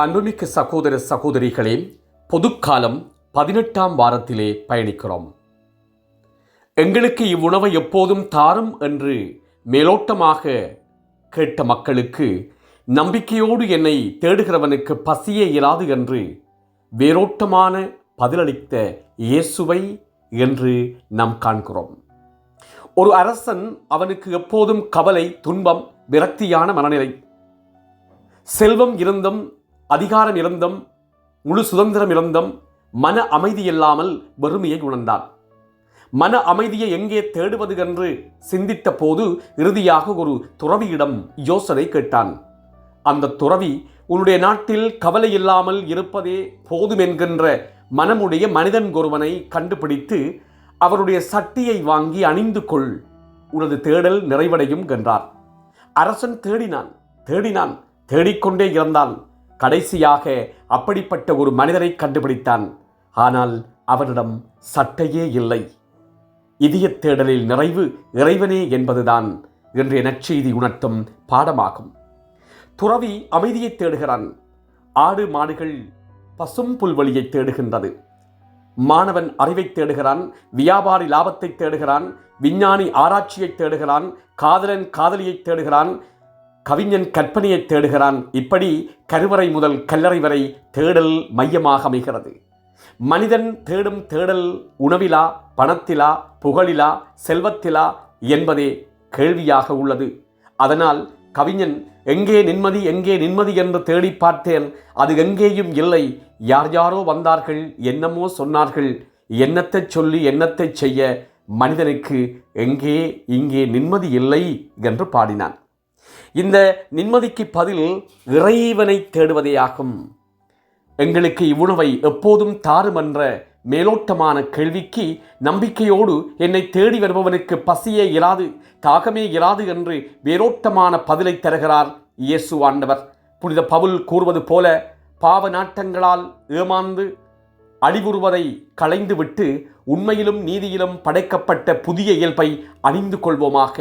அன்புமிக்க சகோதர சகோதரிகளே பொதுக்காலம் பதினெட்டாம் வாரத்திலே பயணிக்கிறோம். எங்களுக்கு இவ்வுணவை எப்போதும் தாரும் என்று மேலோட்டமாக கேட்ட மக்களுக்கு நம்பிக்கையோடு என்னை தேடுகிறவனுக்கு பசியே இராது என்று வேரோட்டமான பதிலளித்த இயேசுவை என்று நாம் காண்கிறோம். ஒரு அரசன் அவனுக்கு எப்போதும் கவலை துன்பம் விரக்தியான மனநிலை செல்வம் இருந்தும் அதிகாரம் இழந்தம் முழு சுதந்திரம் இழந்தம் மன அமைதி இல்லாமல் வறுமையை உணர்ந்தான் மன அமைதியை எங்கே தேடுவது என்று சிந்தித்த போது இறுதியாக ஒரு துறவியிடம் யோசனை கேட்டான். அந்த துறவி உன்னுடைய நாட்டில் கவலை இல்லாமல் இருப்பதே போதும் என்கின்ற மனமுடைய மனிதன் ஒருவனை கண்டுபிடித்து அவருடைய சட்டியை வாங்கி அணிந்து கொள். உனது தேடல் நிறைவடையும் என்றார். அரசன் தேடினான் தேடினான் தேடிக்கொண்டே இருந்தான் கடைசியாக அப்படிப்பட்ட ஒரு மனிதரை கண்டுபிடித்தான். ஆனால் அவனிடம் சட்டையே இல்லை. இதய தேடலில் நிறைவு இறைவனே என்பதுதான் இன்றைய நற்செய்தி உணர்த்தும் பாடமாகும். துறவி அமைதியை தேடுகிறான். ஆடு மாடுகள் பசும் புல்வெளியை தேடுகின்றது. மாணவன் அறிவை தேடுகிறான் வியாபாரி லாபத்தை தேடுகிறான் விஞ்ஞானி ஆராய்ச்சியை தேடுகிறான் காதலன் காதலியை தேடுகிறான் கவிஞன் கற்பனையை தேடுகிறான். இப்படி கருவறை முதல் கல்லறை வரை தேடல் மையமாக அமைகிறது. மனிதன் தேடும் தேடல் உணவிலா பணத்திலா புகழிலா செல்வத்திலா என்பதே கேள்வியாக உள்ளது. அதனால் கவிஞன் எங்கே நிம்மதி எங்கே நிம்மதி என்று தேடி பார்த்தேன். அது எங்கேயும் இல்லை. யார் யாரோ வந்தார்கள் என்னமோ சொன்னார்கள். என்னத்தை சொல்லி என்னத்தை செய்ய? மனிதனுக்கு எங்கே இங்கே நிம்மதி இல்லை என்று பாடினான். இந்த நிம்மதிக்கு பதில் இறைவனை தேடுவதேயாகும் எங்களுக்கு இவ்வுணவை எப்போதும் தாரும் என்ற மேலோட்டமான கேள்விக்கு நம்பிக்கையோடு என்னை தேடி வருபவனுக்கு பசியே இராது தாகமே இராது என்று வேரோட்டமான பதிலை தருகிறார் இயேசு ஆண்டவர். புனித பவுல் கூறுவது போல பாவ நாட்டங்களால் ஏமாந்து அழிவுறுவதை களைந்துவிட்டு உண்மையிலும் நீதியிலும் படைக்கப்பட்ட புதிய இயல்பை அணிந்து கொள்வோமாக.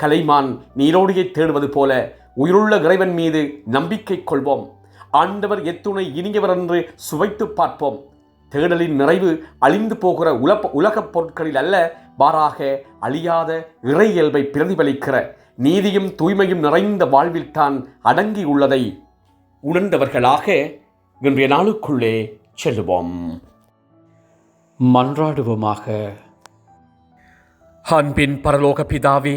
கலைமான் நீரோடியை தேடுவது போல உயிருள்ள இறைவன் மீது நம்பிக்கை கொள்வோம். ஆண்டவர் எத்துணை இனியவர் என்று சுவைத்து பார்ப்போம். தேடலின் நிறைவு அழிந்து போகிற உலக உலகப் பொருட்களில் அல்ல மாறாக அழியாத இறை இயல்பை பிரதிபலிக்கிற நீதியும் தூய்மையும் நிறைந்த வாழ்வில் தான் அடங்கி உள்ளதை உணர்ந்தவர்களாக இன்றைய நாளுக்குள்ளே செல்லுவோம். மன்றாடுவோமாக. அன்பின் பரலோக பிதாவே